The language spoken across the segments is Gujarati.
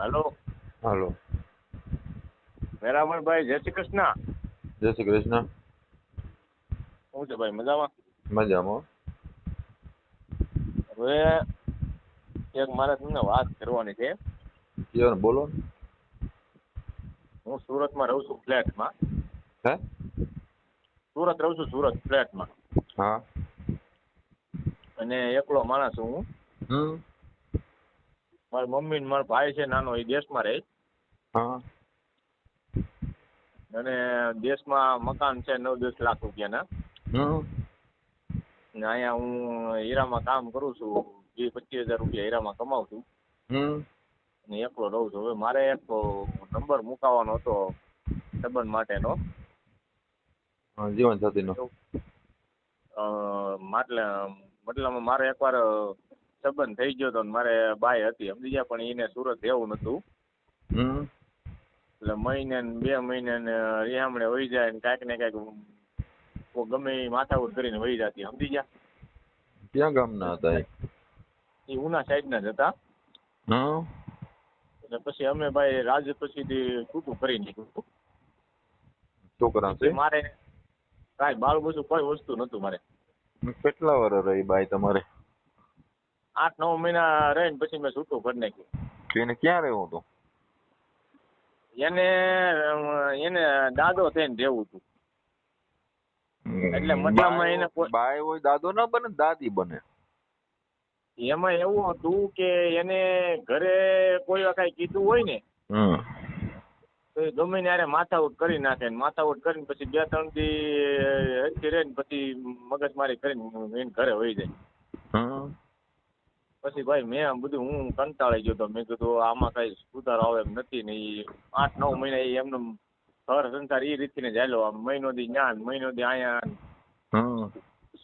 હલો. હાલો. મેરામણભાઈ જય શ્રી કૃષ્ણ. જય શ્રી કૃષ્ણ. શું છે ભાઈ મજામાં? મજામાં. હવે એક મારે તમને વાત કરવાની છે. કયો બોલો. હું સુરતમાં રહું છું ફ્લેટમાં. હે? સુરત રહું છું સુરત ફ્લેટમાં. હા. અને એકલો માણસ હું. હમ. મારી મમ્મી ને મારો ભાઈ છે નાનો એ દેશમાં રહે. હા. અને દેશમાં મકાન છે નવ દસ લાખ રૂપિયાના. ના અહીંયા હું હીરામાં કામ કરું છું. વીસ પચીસ હજાર રૂપિયા હીરામાં કમાઉં છું. ને અને એકલો રહું છું. હવે મારે એક નંબર મુકાવાનો હતો સંબંધ માટેનો. જીવન સાથીનો અ, માટલે મતલબ મારે એકવાર સંબંધ થઈ ગયો તો ને મારે બાય હતી સમજી ગયા પણ એને સુરત રહેવું નતું. એટલે મહિને ને બે મહિને ને રેહામણે વહી જાય ને કાંઈક ને કાંઈક ગમે એ માથાકૂટ કરીને વહી જતી. સમજી ગયા ક્યાં ગામના હતા એ? ઉના ઉના સાઈડના જ હતા. એટલે પછી અમે ભાઈ રાજ પછીથી છૂટું કરી નીકળું છોકરા મારે કાંઈ બાળ બધું કોઈ વસ્તુ નતું મારે. કેટલા વર્ષ રહી બાય તમારે? આઠ નવ મહિના રહીને પછી મેં છૂટું કરી નાખ્યું. એને ક્યાં રહેવું હતું? એને એને દાદો થઈને રહેવું હતું. એટલે મજામાં એને બાય હોય દાદો ના બને દાદી બને. એમાં એવું હતું કે એને ઘરે કોઈ વખત કીધું હોય ને તો એ ગમે ત્યારે માથાકૂટ કરી નાખે ને માથાકૂટ કરીને પછી બે ત્રણ દી હરખી રહે ને પછી મગજમારી કરીને એને ઘરે હોય જાય. પછી ભાઈ મેં આમ બધું હું કંટાળી ગયો તો મેં કીધું આમાં કઈ સુધારો આવે એમ નથી. ને એ આઠ નવ મહિના ઈ એમનો ઘર સંસાર એ રીતથી ચાલ્યો. આમ મહિનો દી જ્ઞાન મહિનો દી અહીંયા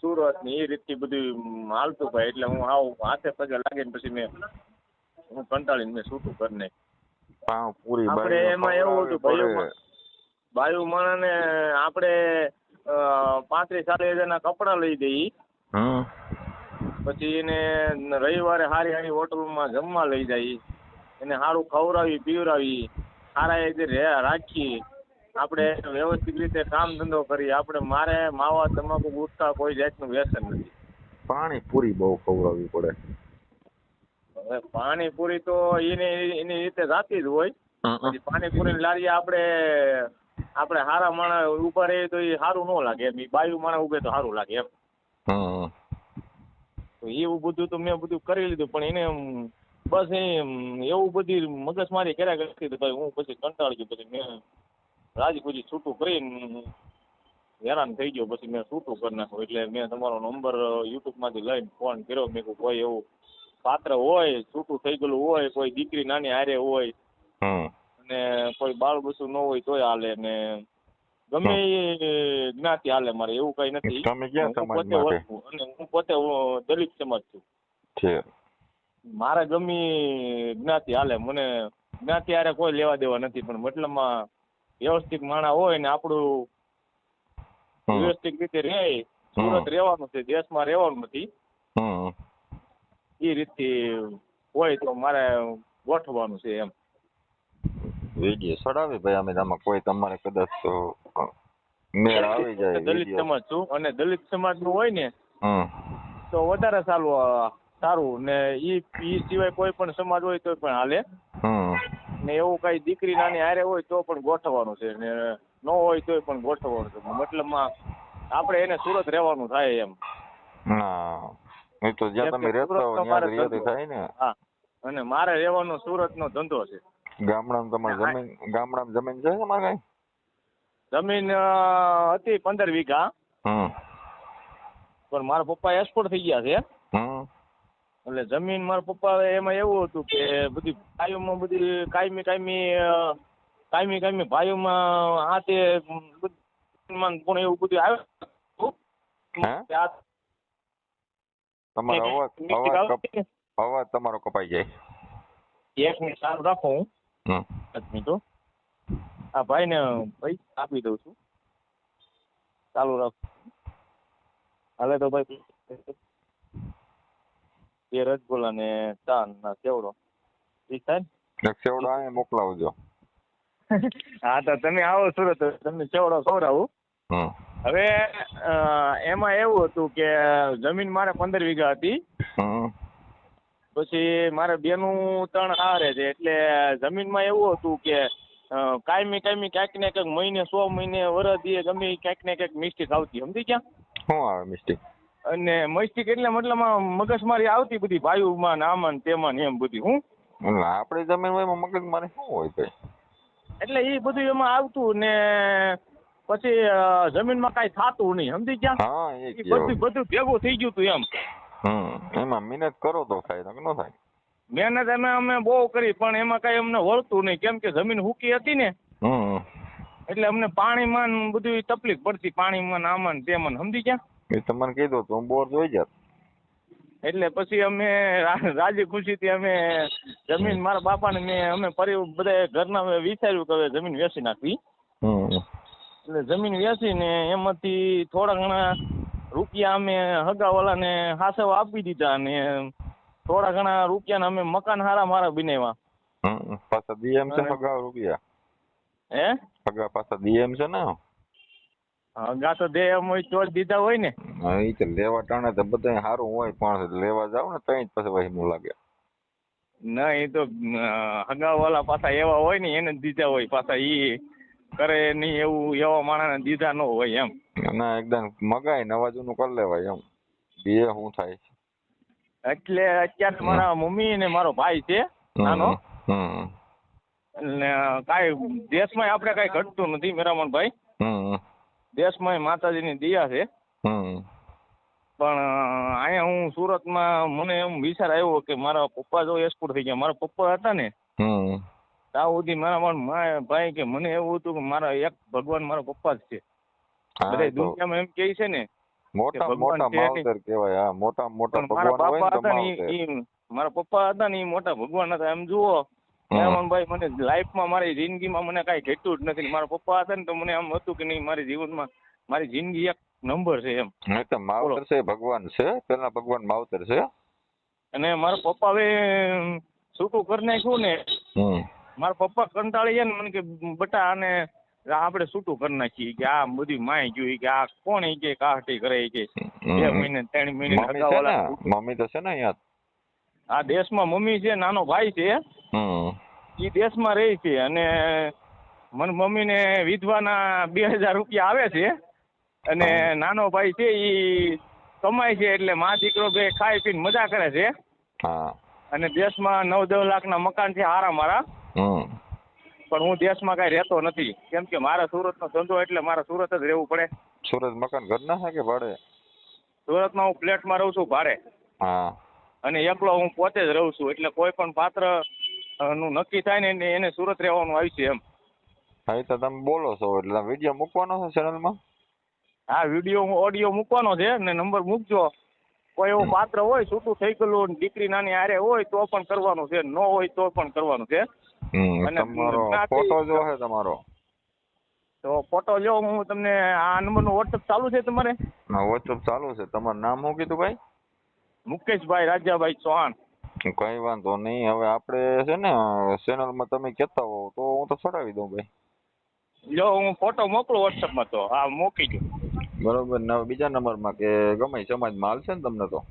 સુરત ને એ રીતથી બધું હાલતું ભાઈ. એટલે હું આવું હાથે પગે લાગીને પછી મેં હું કંટાળીને મેં છૂટું કરી નાખ્યું આપણે એમાં એવું હતું ખવડાવવી બાયુ પડે. ને આપણે પાંત્રીસ ચાલીસ હજારના કપડા લઈ હમ પછી એને રવિવારે સારી સારી હોટલમાં જમવા લઈ જાય. એને સારું ખવડાવી પીવડાવી સારા એ રાખી. આપણે વ્યવસ્થિત રીતે કામ ધંધો કરી આપણે મારે માવા તમાકુ ગુટકા કોઈ જાતનું વ્યસન નથી. પાણી પૂરી બહુ ખવડાવવી પડે. હવે પાણીપુરી તો એને એની રીતે જાતી જ હોય. પાણી પૂરી પછી પાણીપુરી લારીએ આપણે આપણે સારા માણસ ઊભા રહીએ તો એ સારું ન લાગે. એમ બાયુ માણસ ઉભે તો સારું લાગે એમ. હમ તો એવું બધું તો મેં બધું કરી લીધું પણ એને બસ એ એવું બધી મગજમારી કર્યા કરતી તો ભાઈ હું પછી કંટાળી ગયો પછી મેં રાજપુરી છૂટું કરીને હેરાન થઈ ગયો પછી મેં છૂટું કરી નાખ્યું એટલે મેં તમારો નંબર યુટ્યુબમાંથી લઈને ફોન કર્યો મેં કહું કોઈ એવું પાત્ર હોય છૂટું થઈ ગયેલું હોય કોઈ દીકરી નાની હારે હોય અને કોઈ બાળ બસું ન હોય તોય હાલે ને ગમે એ જ્ઞાતિ હાલે મારે એવું કઈ નથી. તમે ક્યાં સમાજમાં છે? અને હું પોતે દલિત સમાજ છું. છે. મારે ગમે જ્ઞાતિ હાલે. મને જ્ઞાતિ હારે કોઈ લેવા દેવા નથી પણ મતલબમાં વ્યવસ્થિત માણા હોય ને આપણું વ્યવસ્થિત રીતે રહે સુરત રહેવાનું છે દેશમાં રહેવાનું નથી. એ રીતથી હોય તો મારે ગોઠવવાનું છે એમ. વીડિયો ચડાવી ભાઈ અમે આમાં કોઈ તમારે કદાચ તો મેળ આવી જાય દલિત સમાજ છું અને દલિત સમાજનું હોય ને તો વધારે સારું સારું. ને ઈ ઈ સિવાય કોઈ પણ સમાજ હોય તો પણ હાલે. ને એવું કઈ દીકરી નાની હારે હોય તો પણ ગોઠવવાનું છે. ને ન હોય તોય પણ ગોઠવવાનું છે. મતલબમાં આપણે એને સુરત રહેવાનું થાય એમ. હા. તો જ્યાં તમે રહેતા હો ત્યાં થાય ને. હા. અને મારે રહેવાનો સુરતનો ધંધો છે. ગામડામાં તમારે જમીન ગામડામાં જમીન છે તમારે કઈ? જમીન હતી પંદર વીઘા. પણ મારા પપ્પા એક્સપોર્ટ થઈ ગયા છે. એટલે જમીન મારા પપ્પા એમાં એવું હતું કે બધી ભાઈઓમાં બધી કાયમી કાયમી કાયમી કાયમી ભાઈઓમાં આ તે પણ એવું બધું આવ્યું હે? કે આ તમારો અવાજ અવાજ આવે. તમારો કપાઈ જાય. એક મિનિટ સારું રાખો હું. પાંચ મિનિટો આ ભાઈને પૈસા આપી દઉં છું. ચાલુ રાખ. હાલે તો ભાઈ. બે રસગુલ્લા ને ચા ના સેવડો. ઠીક થાય ને? સેવડો અહીંયા મોકલાવજો. હા તો તમે આવો સુરત તમને સેવડો ખવડાવું. હવે એમાં એવું હતું કે જમીન મારે પંદર વીઘા હતી. પછી મારે બેનું ત્રણ હારે છે એટલે જમીનમાં એવું હતું કે કાયમી કાયમી ક્યાંક ને ક્યાંક મહિને સો મહિને વરસ ગમે ક્યાંક ને ક્યાંક મિસ્ટેક આવતી સમજી ક્યાં શું આવે મિસ્ટેક? અને મિસ્ટેક એટલે મતલબમાં મગજમારી આવતી બધી ભાયુમાં ને આમાં તેમાં એમ બધી હું? આપણે આપણી જમીન હોય એમાં મગજ મારે શું હોય ભાઈ એટલે એ બધું એમાં આવતું ને પછી જમીનમાં કાંઈ થાતું નહીં સમજી ગયા. બધું બધું ભેગું થઈ ગયું હતું એમ. હમ. એમાં મહેનત કરો તો થાય ન થાય. મહેનત અમે અમે બહુ કરી પણ એમાં કઈ અમને વળતું નહીં. કેમ કે જમીન હુકી હતી ને એટલે અમને પાણીમાં ને બધું તકલીફ પડતી પાણીમાં ને આમાં ને તેમાં સમજી ગયા? એ તમને કીધું તો બોર જોઈ જાત. એટલે પછી અમે રાજી રાજી ખુશીથી અમે જમીન મારા બાપાને મેં અમે ફરી બધા ઘરના મેં વિચાર્યું કે હવે જમીન વેચી નાખવી. એટલે જમીન વેચીને એમાંથી થોડા ઘણા રૂપિયા અમે હગાવાલાને હાસવા આપી દીધા અને થોડા ઘણા રૂપિયાને અમે મકાન હારા મારા બનાવ્યા પાછા દીએમ છે હગા રૂપિયા? હે? હગા પાછા દીએમ છે ને હગા તો દે એમ હોય તો દીધા હોય ને. એ ઈ તો લેવા ટાણે તો બધા સારું હોય પણ લેવા જાવ ને તઈ જ પછી વહીમું લાગે. ના એ તો હગાવાલા પાછા એવા હોય ને એને દીધા હોય. પાછા ઈ કરે નહીં એવું એવા માણસને દીધા ન હોય એમ. ના એકદમ મગાઈ નવા જૂનું કરી લેવાય એમ. બે શું થાય એટલે અત્યારે મારા મમ્મી ને મારો ભાઈ છે નાનો. એટલે કાંઈ દેશમાં આપણે કાંઈ ઘટતું નથી મેરામણભાઈ. હમ દેશમાં માતાજીની દયા છે. પણ અહીંયા હું સુરતમાં મને એમ વિચાર આવ્યો કે મારા પપ્પા જો એસપોર્ટ થઈ ગયા. મારા પપ્પા હતા ને ત્યાં સુધી મારા મારા ભાઈ કે મને એવું હતું કે મારા એક ભગવાન મારા પપ્પા જ છે. બધા દુનિયામાં એમ કહે છે ને મોટા મોટા માવતર કહેવાય હા મોટા મોટા ભગવાન હોય ને હતા ને માવતર. મારા પપ્પા હતા ને એ મોટા ભગવાન હતા. એમ જુઓ હમ. ભાઈ મને લાઈફમાં મારી જિંદગીમાં મને કાંઈ ઘટ્યું જ નથી. મારા પપ્પા હતા ને તો મને એમ હતું કે નહીં મારી જીવનમાં મારી જિંદગી એક નંબર છે એમ. તો માવતર છે ભગવાન છે પેલા ભગવાન માવતર છે. અને મારા પપ્પા હવે છૂટું કરી નાખ્યું ને મારા પપ્પા કંટાળી ગયા ને મને કે બટા આને આપણે છૂટું કરી નાખીએ કે આ બધી માય જોઈ કે આ કોણ ઈ કે કાહટી કરે ઈ કે. બે મહિને ત્રણ મહિને મમ્મી તો છે ને અહીંયા? આ દેશમાં મમ્મી છે નાનો ભાઈ છે. એ દેશમાં રહે છે અને મને મમ્મીને વિધવાના બે હજાર રૂપિયા આવે છે અને નાનો ભાઈ છે એ કમાય છે એટલે મા દીકરો બે ખાઈ પીને મજા કરે છે. અને દેશમાં નવ દસ લાખના મકાન છે હારા મારા. પણ હું દેશમાં કઈ રહેતો નથી. કેમ કે મારા સુરતનો ધંધો એટલે મારે સુરત જ રહેવું પડે. સુરત મકાન ઘરના છે કે ભાડે? સુરતમાં હું ફ્લેટમાં રહું છું ભાડે. હા. અને એકલો હું પોતે જ રહું છું. એટલે કોઈ પણ પાત્રનું નક્કી થાય ને એને- સુરત રહેવાનું આવી છે એમ. હા એ તો તમે બોલો છો. એટલે વીડિયો મૂકવાનો છે ચેનલમાં? હા વીડિયો હું ઓડિયો મૂકવાનો છે ને નંબર મૂકજો. કોઈ એવું પાત્ર હોય છૂટું થઈ ગયેલું દીકરી નાની આરે હોય તો પણ કરવાનું છે. ન હોય તો પણ કરવાનું છે. તમારો ફોટો જો છે તમારો. તો ફોટો લ્યો હું તમને આ નંબરનું વોટ્સઅપ ચાલુ છે તમારે? વોટ્સઅપ ચાલુ છે. તમારું નામ શું કીધું ભાઈ? મુકેશભાઈ રાજાભાઈ ચૌહાણ. કઈ વાંધો નહીં. હવે આપણે છે ને ચેનલમાં તમે કહેતા હો તો હું તો ચડાવી દઉં ભાઈ. લ્યો હું ફોટો મોકલું વોટ્સઅપમાં તો. હા મોકલી દઉં. બરોબર. ને હવે બીજા નંબરમાં કે ગમે ઈ સમાજમાં હાલશે ને તમને તો?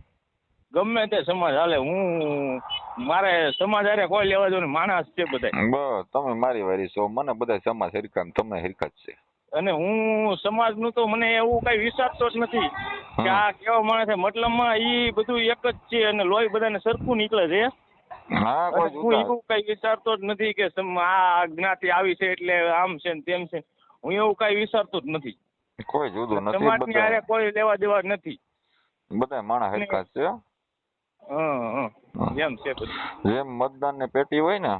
ગમે તે સમાજ હાલે. હું મારે સમાજ આરે કોઈ લેવા જો માણસ છે બધા બસ તમે મારી વારી છો. મને બધા સમાજ હરખા ને તમે હરખા છે. અને હું સમાજનું તો મને એવું કઈ વિચારતો જ નથી. કે આ કેવા માણસ છે. મતલબમાં ઈ બધું એક જ છે અને લોહી બધાને સરખું નીકળે છે. હા હું એવું કઈ વિચારતો જ નથી કે આ જ્ઞાતિ આવી છે એટલે આમ છે ને તેમ છે હું એવું કઈ વિચારતો જ નથી. કોઈ જુદું નથી સમાજની કોઈ લેવા દેવા નથી. બધા માણસ હરખા છે. એમ છે બધું. જેમ મતદાન ને પેટી હોય ને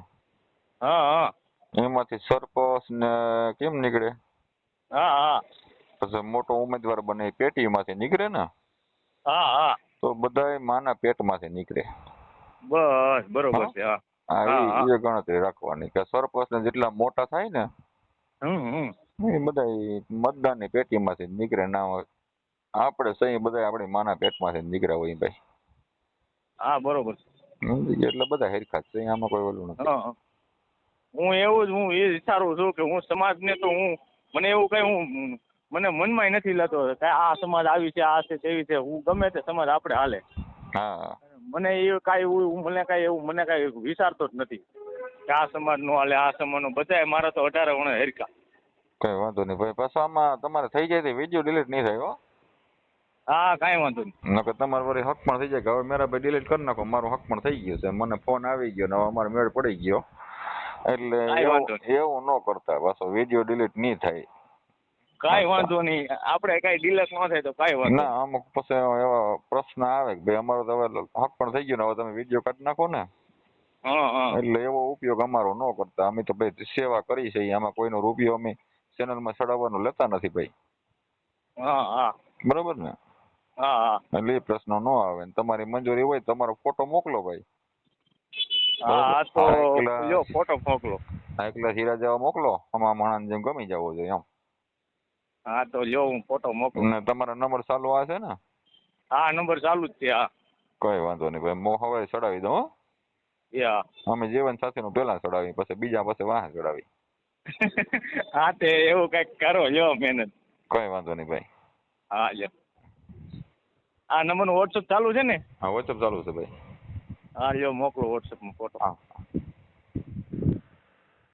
હા હા. એમાંથી સરપંચ ને કેમ નીકળે? હા હા. પછી મોટો ઉમેદવાર બને પેટી પેટીમાંથી નીકળે ને હા હા. તો બધાય માના પેટમાંથી નીકળે. બસ બરોબર છે હા. એ ગણતરી રાખવાની કે સરપંચ ને જેટલા મોટા થાય ને હમ એ બધા મતદાનની પેટીમાંથી જ નીકળે ના હોય. આપણે સહી બધા આપણી માના પેટમાંથી માંથી નીકળ્યા હોય ભાઈ. હા બરોબર. સમજી? એટલે બધા હરખા છે આમાં કોઈ ઓલું નથી. હા એવું જ હું એ વિચારું છું કે હું સમાજને તો હું મને એવું કઈ હું મને મનમાં નથી લેતો કે આ સમાજ આવી છે આ છે તેવી છે. હું ગમે તે સમાજ આપણે હાલે. હા મને એ કાંઈ એવું મને કાંઈ એવું મને કાંઈ વિચારતો જ નથી કે આ સમાજ નો હાલે આ સમાજનો. બધાય મારા તો અઢારે વણે હરકા કઈ વાંધો નહીં. ભાઈ પાછો આમાં તમારે થઈ જાય વીડિયો ડિલીટ નહીં થાય હો. હા કાંઈ વાંધો નહીં. નકર તમારે વળી હક પણ થઈ જાય કે હવે મેરા ભાઈ ડિલીટ કરી નાખો મારો હક પણ થઈ ગયો છે. મને ફોન આવી ગયો ને અમારે મેળ પડી ગયો. એટલે એવું ન કરતા. પાછો વીડિયો ડિલીટ નહીં થાય. કાંઈ વાંધો નહીં. આપણે કાંઈ ડિલીટ ન થાય તો કાંઈ વાંધો ના અમુક પછી એવા પ્રશ્ન આવે કે ભાઈ અમારો તો હવે હક પણ થઈ ગયો ને હવે તમે વીડિયો કાઢી નાખો ને. એટલે એવો ઉપયોગ અમારો ન કરતા. અમે તો ભાઈ સેવા કરી છે. આમાં કોઈનો રૂપિયો અમે ચેનલમાં ચડાવવાનો લેતા નથી ભાઈ. હા હા. બરોબર ને? હા હા. એટલે એ પ્રશ્ન ન આવે ને તમારી મંજૂરી હોય તમારો ફોટો મોકલો ભાઈ. હા હા તો જો ફોટો મોકલો. આ એકલા હીરા જેવા મોકલો? આમાં માણસ જેમ ગમી જવો જોઈએ એમ. હા તો લ્યો હું ફોટો મોકલું. ને તમારો નંબર ચાલુ આ છે ને? હા નંબર ચાલુ જ છે હા. કઈ વાંધો નહીં ભાઈ મો હવે ચડાવી દઉં હો. એ હા અમે જીવન સાથીનું પેલા ચડાવી પછી બીજા પાસે વાહ ચડાવી હા તે એવું કંઈક કરો લ્યો મહેનત. કઈ વાંધો નહીં ભાઈ. હા લ્યો. આ નંબરનું વોટ્સઅપ ચાલુ છે ને? હા વોટ્સઅપ ચાલુ છે ભાઈ. હા લ્યો મોકલો વોટ્સઅપમાં ફોટો હા.